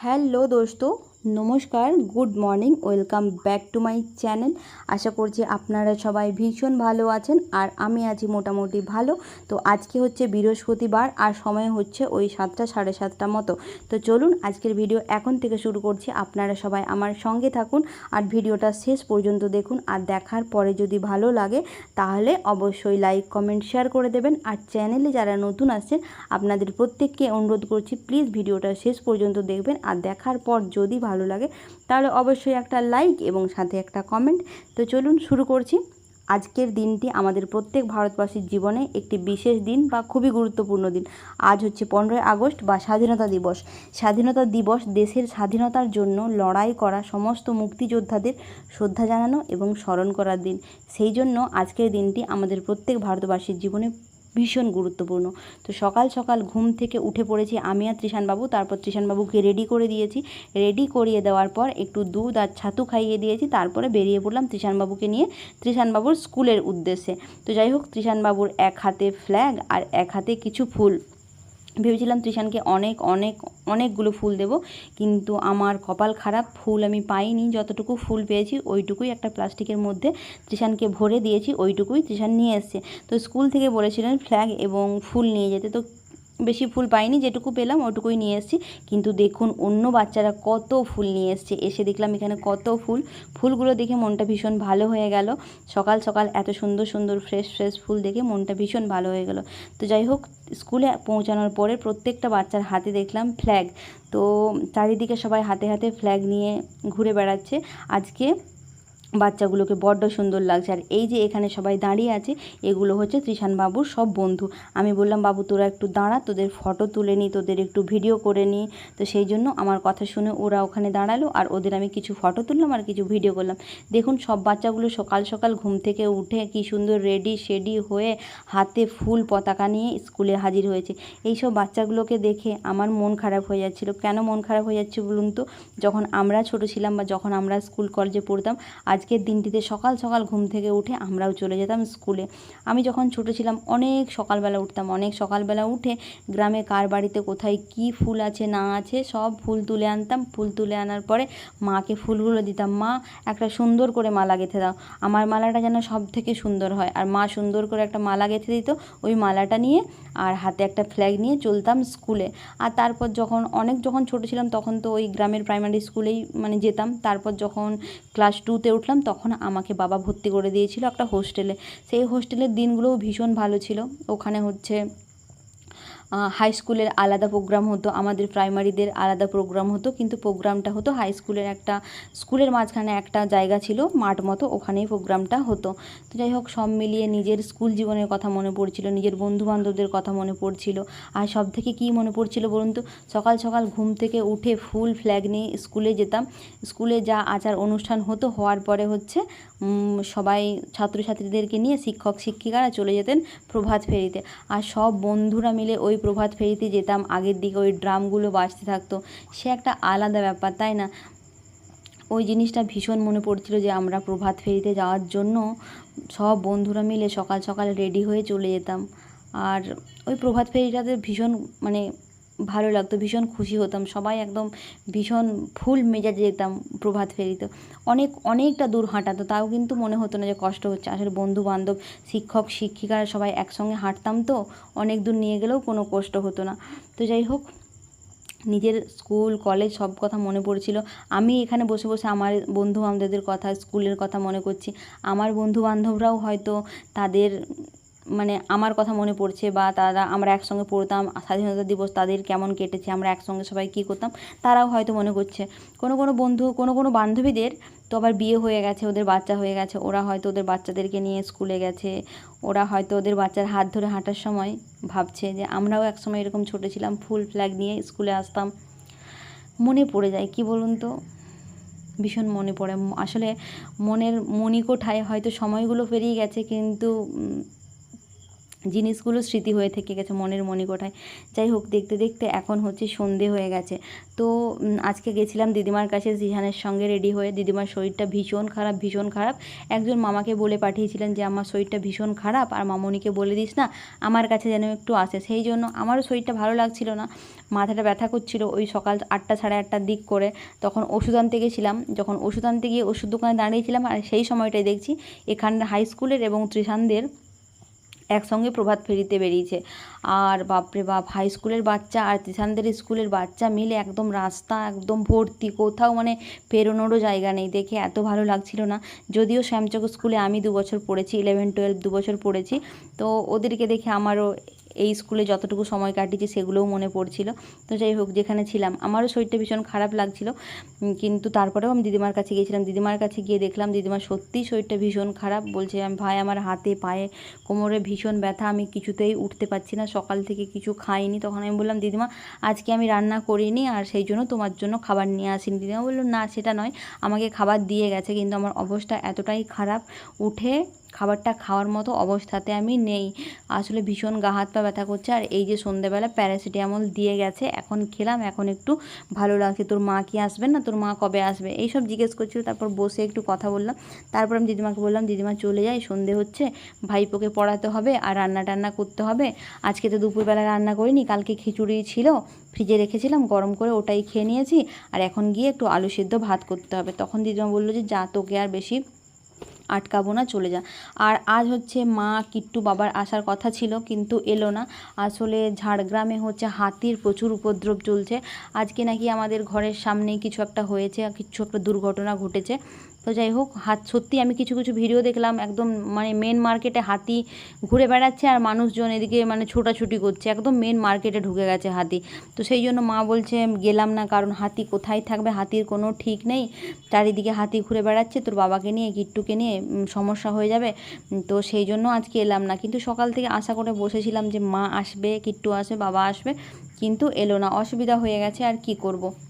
Hello दोस्तों নমস্কার, good morning, welcome back to my channel. আশা করছি আপনারা সবাই ভীষণ ভালো আছেন আর আমি আছি মোটামুটি ভালো। তো আজকে হচ্ছে বৃহস্পতিবার আর সময় হচ্ছে ওই সাতটা, সাড়ে সাতটা মতো। তো চলুন আজকের ভিডিও এখন থেকে শুরু করছি। আপনারা সবাই আমার সঙ্গে থাকুন আর ভিডিওটা শেষ পর্যন্ত দেখুন আর দেখার পরে যদি ভালো লাগে তাহলে অবশ্যই লাইক, কমেন্ট, শেয়ার করে দেবেন। আর চ্যানেলে যারা নতুন আসছেন, আপনাদের প্রত্যেককে অনুরোধ করছি, প্লিজ ভিডিওটা শেষ পর্যন্ত দেখবেন আর দেখার পর যদি ভালো লাগে। তাহলে অবশ্যই একটা লাইক এবং সাথে একটা কমেন্ট তো চলুন শুরু করছি। আজকের দিনটি আমাদের প্রত্যেক ভারতবাসীর জীবনে একটি বিশেষ দিন বা খুবই গুরুত্বপূর্ণ দিন। আজ হচ্ছে পনেরোই আগস্ট বা স্বাধীনতা দিবস। স্বাধীনতা দিবস দেশের স্বাধীনতার জন্য লড়াই করা সমস্ত মুক্তিযোদ্ধাদের শ্রদ্ধা জানানো এবং স্মরণ করার দিন। সেই জন্য আজকের দিনটি আমাদের প্রত্যেক ভারতবাসীর জীবনে ভীষণ গুরুত্বপূর্ণ। তো সকাল সকাল ঘুম থেকে উঠে পড়েছি আমি আর ত্রিশানবাবু তারপর ত্রিশানবাবুকে রেডি করে দিয়েছি। রেডি করিয়ে দেওয়ার পর একটু দুধ আর ছাতু খাইয়ে দিয়েছি, তারপরে বেরিয়ে পড়লাম ত্রিশানবাবুকে নিয়ে ত্রিশানবাবুর স্কুলের উদ্দেশ্যে। তো যাই হোক ত্রিশানবাবুর এক হাতে ফ্ল্যাগ আর এক হাতে কিছু ফুল। ভেবেছিলাম ত্রিশানকে অনেক অনেক, অনেকগুলো ফুল দেব, কিন্তু আমার কপাল খারাপ, ফুল আমি পাইনি, যতটুকু ফুল পেয়েছি ওইটুকুই একটা প্লাস্টিকের মধ্যে ত্রিশানকে ভরে দিয়েছি, ওইটুকুই তৃষান নিয়ে এসছে। তো স্কুল থেকে বলেছিলেন, ফ্ল্যাগ এবং ফুল নিয়ে যেতে। তো বেশি ফুল পাইনি, যেটুকু পেলাম ওটুকুই নিয়ে এসেছি। কিন্তু দেখুন, অন্য বাচ্চারা কত ফুল নিয়ে এসছে। এসে দেখলাম এখানে কত ফুল। ফুলগুলো দেখে মনটা ভীষণ ভালো হয়ে গেল। সকাল সকাল এত সুন্দর সুন্দর ফ্রেশ ফ্রেশ ফুল দেখে মনটা ভীষণ ভালো হয়ে গেল। তো যাই হোক, স্কুলে পৌঁছানোর পরে প্রত্যেকটা বাচ্চার হাতে দেখলাম ফ্ল্যাগ তো চারিদিকে সবাই হাতে হাতে ফ্ল্যাগ নিয়ে ঘুরে বেড়াচ্ছে। আজকে বাচ্চাগুলোকে বড্ড সুন্দর লাগছে। আর এই যে এখানে সবাই দাঁড়িয়ে আছে, এগুলো হচ্ছে বাবুর সব বন্ধু। আমি বললাম, বাবু, তোরা একটু দাঁড়া, তোদের ফটো তুলে নিই তোদের একটু ভিডিও করে নিই তো সেই জন্য আমার কথা শুনে ওরা ওখানে দাঁড়াল, আর ওদের আমি কিছু ফটো তুললাম আর কিছু ভিডিও করলাম। দেখুন, সব বাচ্চাগুলো সকাল সকাল ঘুম থেকে উঠে কি সুন্দর রেডি শেডি হয়ে হাতে ফুল পতাকা নিয়ে স্কুলে হাজির হয়েছে। এই সব বাচ্চাগুলোকে দেখে আমার মন খারাপ হয়ে যাচ্ছিল। কেন মন খারাপ হয়ে যাচ্ছে বলুন তো? যখন আমরা ছোট ছিলাম বা যখন আমরা স্কুল কলেজে পড়তাম আজকের দিনটিতে সকাল সকাল ঘুম থেকে উঠে আমরাও চলে যেতাম স্কুলে। আমি যখন ছোটো ছিলাম, অনেক সকালবেলা উঠতাম। অনেক সকালবেলা উঠে গ্রামে কার বাড়িতে কোথায় কি ফুল আছে না আছে সব ফুল তুলে আনতাম। ফুল তুলে আনার পরে মাকে ফুলগুলো দিতাম। মা একটা সুন্দর করে মালা গেঁথে দাও। আমার মালাটা যেন সব থেকে সুন্দর হয়। আর মা সুন্দর করে একটা মালা গেঁথে দিত। ওই মালাটা নিয়ে আর হাতে একটা ফ্ল্যাগ নিয়ে চলতাম স্কুলে। আর তারপর যখন, অনেক যখন ছোটো ছিলাম তখন তো ওই গ্রামের প্রাইমারি স্কুলেই মানে যেতাম। তারপর যখন ক্লাস টুতে উঠলাম তখন আমাকে বাবা ভর্তি করে দিয়েছিল একটা হোস্টেলে সেই হোস্টেলের দিনগুলোও ভীষণ ভালো ছিল। ওখানে হচ্ছে হাই স্কুলের আলাদা প্রোগ্রাম হতো, আমাদের প্রাইমারিদের আলাদা প্রোগ্রাম হতো, কিন্তু প্রোগ্রামটা হতো হাই স্কুলের একটা স্কুলের মাঝখানে একটা জায়গা ছিল, মাঠ মতো, ওখানেই প্রোগ্রামটা হতো। তো যাই হোক, সব মিলিয়ে নিজের স্কুল জীবনের কথা মনে পড়ছিল, নিজের বন্ধুবান্ধবদের কথা মনে পড়ছিল। আর সব থেকে কী মনে পড়ছিল বলুন তো, সকাল সকাল ঘুম থেকে উঠে ফুল ফ্ল্যাগ নিয়ে স্কুলে যেতাম। স্কুলে যা আচার অনুষ্ঠান হতো, হওয়ার পরে হচ্ছে সবাই ছাত্রছাত্রীদেরকে নিয়ে শিক্ষক শিক্ষিকারা চলে যেতেন প্রভাত ফেরিতে। আর সব বন্ধুরা মিলে ওই প্রভাত ফেরিতে যেতাম। আগের দিকে ওই ড্রামগুলো বাজতে থাকতো। সে একটা আলাদা ব্যাপার, তাই না? ওই জিনিসটা ভীষণ মনে পড়ছিল যে আমরা প্রভাত ফেরিতে যাওয়ার জন্য সব বন্ধুরা মিলে সকাল সকাল রেডি হয়ে চলে যেতাম। আর ওই প্রভাত ফেরিটাতে ভীষণ মানে ভালো লাগতো, ভীষণ খুশি হতাম। সবাই একদম ভীষণ ফুল মেজাজে যেতাম প্রভাত ফেরিতে। অনেক, অনেকটা দূর হাঁটাতো তাও কিন্তু মনে হতো না যে কষ্ট হচ্ছে। আসলে বন্ধু বান্ধব শিক্ষক, শিক্ষিকারা সবাই একসঙ্গে হাঁটতাম তো, অনেক দূর নিয়ে গেলেও কোনো কষ্ট হতো না। তো যাই হোক, নিজের স্কুল, কলেজ সব কথা মনে পড়ছিল। আমি এখানে বসে বসে আমার বন্ধু বান্ধবদের কথা, স্কুলের কথা মনে করছি। আমার বন্ধু বান্ধবরাও হয়তো তাদের মানে আমার কথা মনে পড়ছে বা তারা আমরা একসঙ্গে পড়তাম, স্বাধীনতা দিবস তাদের কেমন কেটেছে, আমরা একসঙ্গে সবাই কী করতাম, তারাও হয়তো মনে করছে। কোনো কোনো বন্ধু, কোনো কোনো বান্ধবীদের তো আবার বিয়ে হয়ে গেছে, ওদের বাচ্চা হয়ে গেছে, ওরা হয়তো ওদের বাচ্চাদেরকে নিয়ে স্কুলে গেছে, ওরা হয়তো ওদের বাচ্চার হাত ধরে হাঁটার সময় ভাবছে যে আমরাও একসময় এরকম ছোটো ছিলাম, ফুল ফ্ল্যাগ নিয়ে স্কুলে আসতাম। মনে পড়ে যায়, কি বলুন তো? ভীষণ মনে পড়ে। আসলে মনের মণিকোঠায় হয়তো সময়গুলো পেরিয়ে গেছে, কিন্তু জিনিসগুলো স্মৃতি হয়ে থেকে গেছে, মনের মণিকোঠায়। যাই হোক, দেখতে দেখতে এখন হচ্ছে সন্ধে হয়ে গেছে। তো আজকে গেছিলাম দিদিমার কাছে জিহানের সঙ্গে রেডি হয়ে। দিদিমার শরীরটা ভীষণ খারাপ ভীষণ খারাপ। একজন মামাকে বলে পাঠিয়েছিলেন যে, আমার শরীরটা ভীষণ খারাপ। আর মামনিকে বলে দিস না, আমার কাছে যেন একটু আসে। সেই জন্য আমারও শরীরটা ভালো লাগছিল না। মাথাটা ব্যথা করছিল ওই সকাল আটটা সাড়ে আটটার দিক করে। তখন ওষুধ আনতে গেছিলাম। যখন ওষুধ আনতে গিয়ে ওষুধ দোকানে দাঁড়িয়েছিলাম, আর সেই সময়টাই দেখছি এখানকার হাই স্কুলের এবং ত্রিশানদের একসঙ্গে প্রভাত ফেরিতে বেরিয়েছে। আর বাপরে বাপ হাই স্কুলের বাচ্চা আর তিসানদের স্কুলের বাচ্চা মিলে একদম রাস্তা, একদম ভর্তি, কোথাও মানে পেরোনোরও জায়গা নেই। দেখে এত ভালো লাগছিল না। যদিও শ্যামচক স্কুলে আমি দু বছর পড়েছি ইলেভেন টুয়েলভ দু বছর পড়েছি। তো ওদেরকে দেখে আমারও এই স্কুলে যতটুকু সময় কাটিয়েছি সেগুলোও মনে পড়ছিল। তো যাই হোক, যেখানে ছিলাম, আমারও শরীরটা ভীষণ খারাপ লাগছিল। কিন্তু তারপরেও আমি দিদিমার কাছে গিয়েছিলাম। দিদিমার কাছে গিয়ে দেখলাম দিদিমার সত্যিই শরীরটা ভীষণ খারাপ। বলছে, আমি ভাই, আমার হাতে, পায়ে, কোমরে ভীষণ ব্যথা, আমি কিছুতেই উঠতে পারছি না। সকাল থেকে কিছু খাইনি। তখন আমি বললাম, দিদিমা, আজকে আমি রান্না করিনি আর সেই জন্য তোমার জন্য খাবার নিয়ে আসিনি। দিদিমা বলল, না, সেটা নয়। আমাকে খাবার দিয়ে গেছে, কিন্তু আমার অবস্থা এতটাই খারাপ। উঠে খাবারটা খাওয়ার মতো অবস্থাতে আমি নেই। আসলে ভীষণ গা হাত পা ব্যথা করছে আর এই যে সন্ধেবেলা প্যারাসিটামল দিয়ে গেছে, এখন খেলাম, এখন একটু ভালো লাগছে। তোর মা কি আসবে না? তোর মা কবে আসবে? এইসব জিজ্ঞেস করছিল, তারপর বসে একটু কথা বললাম। তারপর আমি দিদিমাকে বললাম, দিদিমা চলে যাই, সন্ধে হচ্ছে, ভাইপোকে পড়াতে হবে আর রান্না টান্না করতে হবে। আজকে তো দুপুরবেলা রান্না করিনি, কালকে খিচুড়ি ছিল, ফ্রিজে রেখেছিলাম, গরম করে ওটাই খেয়ে নিয়েছি। আর এখন গিয়ে একটু আলু সিদ্ধ ভাত করতে হবে। তখন দিদিমা বলল যে, যা, তোকে আর বেশি আটকাবো না, চলে যা আর আজ হচ্ছে মা কিট্টু বাবার আসার কথা ছিল, কিন্তু এলো না। আসলে ঝাড়গ্রামে হচ্ছে হাতির প্রচুর উপদ্রব চলছে। আজকে নাকি আমাদের ঘরের সামনেই কিছু একটা হয়েছে কিছু একটা দুর্ঘটনা ঘটেছে। তো যাই হোক, হাত সত্যি আমি কিছু কিছু ভিডিও দেখলাম, একদম মানে মেন মার্কেটে হাতি ঘুরে বেড়াচ্ছে, আর মানুষজন এদিকে মানে ছোটাছুটি করছে। একদম মেন মার্কেটে ঢুকে গেছে হাতি। তো সেই জন্য মা বলছে, গেলাম না, কারণ হাতি কোথায় থাকবে? হাতির কোনো ঠিক নেই। চারিদিকে হাতি ঘুরে বেড়াচ্ছে, তোর বাবাকে নিয়ে, কিট্টুকে নিয়ে। সমস্যা হয়ে যাবে। তো সেই জন্য আজকে এলাম না। কিন্তু সকাল থেকে আশা করে বসেছিলাম যে মা আসবে, কিট্টু আসবে, বাবা আসবে। কিন্তু এলো না। অসুবিধা হয়ে গেছে, আর কি করব।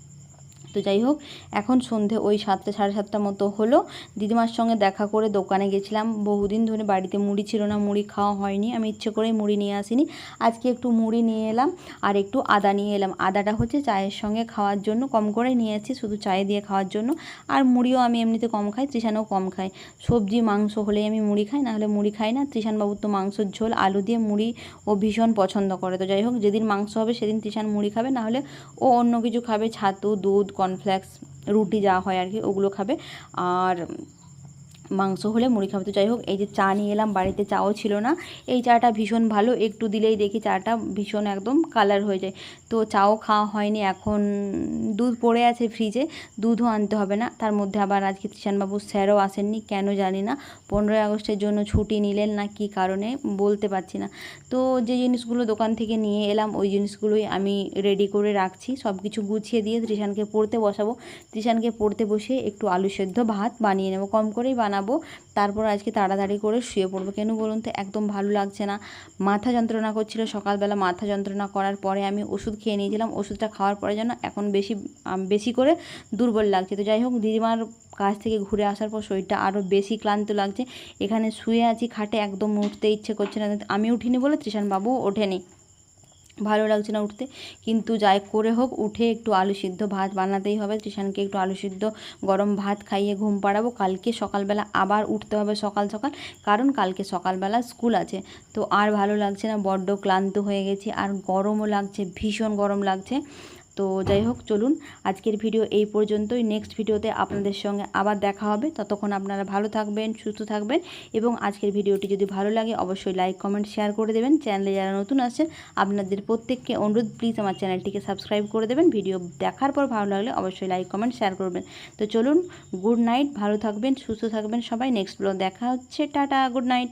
তো যাই হোক, এখন সন্ধে ওই সাতটা, সাড়ে সাতটা মতো হলো। দিদিমার সঙ্গে দেখা করে দোকানে গেছিলাম। বহুদিন ধরে বাড়িতে মুড়ি ছিল না, মুড়ি খাওয়া হয়নি। আমি ইচ্ছে করেই মুড়ি নিয়ে আসিনি। আজকে একটু মুড়ি নিয়ে এলাম আর একটু আদা নিয়ে এলাম। আদাটা হচ্ছে চায়ের সঙ্গে খাওয়ার জন্য, কম করে নিয়ে এসেছি শুধু চায়ে দিয়ে খাওয়ার জন্য। আর মুড়িও আমি এমনিতে কম খাই, তৃষানও কম খাই সবজি, মাংস হলেই আমি মুড়ি খাই না হলে মুড়ি খাই না। তৃষানবাবুর তো মাংসর ঝোল, আলু দিয়ে মুড়ি ও ভীষণ পছন্দ করে। তো যাই হোক, যেদিন মাংস হবে সেদিন তৃষান মুড়ি খাবে না হলে ও অন্য কিছু খাবে, ছাতু, দুধ কর্নফ্লেক্স রুটি যা হয় আর কি ওগুলো খাবে। আর মাংস হলে মুড়ি খাবে। তো যাই হোক, এই যে চা নিয়ে এলাম, বাড়িতে চাও ছিল না। এই চাটা ভীষণ ভালো, একটু দিলেই দেখি চাটা ভীষণ একদম কালার হয়ে যায়। তো চাও খাওয়া হয়নি, এখন দুধ পড়ে আছে ফ্রিজে দুধও আনতে হবে না। তার মধ্যে আবার আজকে তৃষানবাবু স্যারও আসেননি, কেন জানি না। পনেরোই আগস্টের জন্য ছুটি নিলেন না, কি কারণে বলতে পারছি না। তো যে জিনিসগুলো দোকান থেকে নিয়ে এলাম, ওই জিনিসগুলোই আমি রেডি করে রাখছি। সব কিছু গুছিয়ে দিয়ে তৃষানকে পড়তে বসাবো। তৃষানকে পড়তে বসে একটু আলু সেদ্ধ ভাত বানিয়ে নেব। কম করেই বানাবো। তারপর আজকে তাড়াতাড়ি করে শুয়ে পড়ব। কেন বলুন তো, একদম ভালো লাগছে না। মাথা যন্ত্রণা করছিল। সকালবেলা মাথা যন্ত্রণা করার পরে আমি ওষুধ খেয়ে নিয়েছিলাম। ওষুধটা খাওয়ার পরে যেন এখন বেশি বেশি করে দুর্বল লাগছে। তো যাই হোক, দিদিমার কাছ থেকে ঘুরে আসার পর শরীরটা আরও বেশি ক্লান্ত লাগছে। এখানে শুয়ে আছি, খাটে একদম উঠতে ইচ্ছে করছে না। আমি উঠিনি বলে বাবু ওঠেনি। ভালো লাগছে না উঠতে। কিন্তু যাই করে হোক, উঠে একটু আলু সিদ্ধ ভাত বানাতেই হবে। টিশানকে একটু আলু সিদ্ধ গরম ভাত খাইয়ে ঘুম পাড়াবো। কালকে সকালবেলা আবার উঠতে হবে সকাল সকাল, কারণ কালকে সকালবেলা স্কুল আছে। তো আর ভালো লাগছে না, বড্ড ক্লান্ত হয়ে গেছি। আর গরমও লাগছে, ভীষণ গরম লাগছে। তো যাই হোক, চলুন আজকের ভিডিও এই পর্যন্তই। নেক্সট ভিডিওতে আপনাদের সঙ্গে আবার দেখা হবে। ততক্ষণ আপনারা ভালো থাকবেন, সুস্থ থাকবেন এবং আজকের ভিডিওটি যদি ভালো লাগে, অবশ্যই লাইক কমেন্ট শেয়ার করে দেবেন। চ্যানেলে যারা নতুন আছেন, আপনাদের প্রত্যেককে অনুরোধ প্লিজ আমার চ্যানেলটিকে সাবস্ক্রাইব করে দেবেন। ভিডিও দেখার পর ভালো লাগলে অবশ্যই লাইক কমেন্ট শেয়ার করবেন। তো চলুন গুড নাইট ভালো থাকবেন, সুস্থ থাকবেন সবাই। নেক্সট ব্লগ দেখা হচ্ছে। Tata good night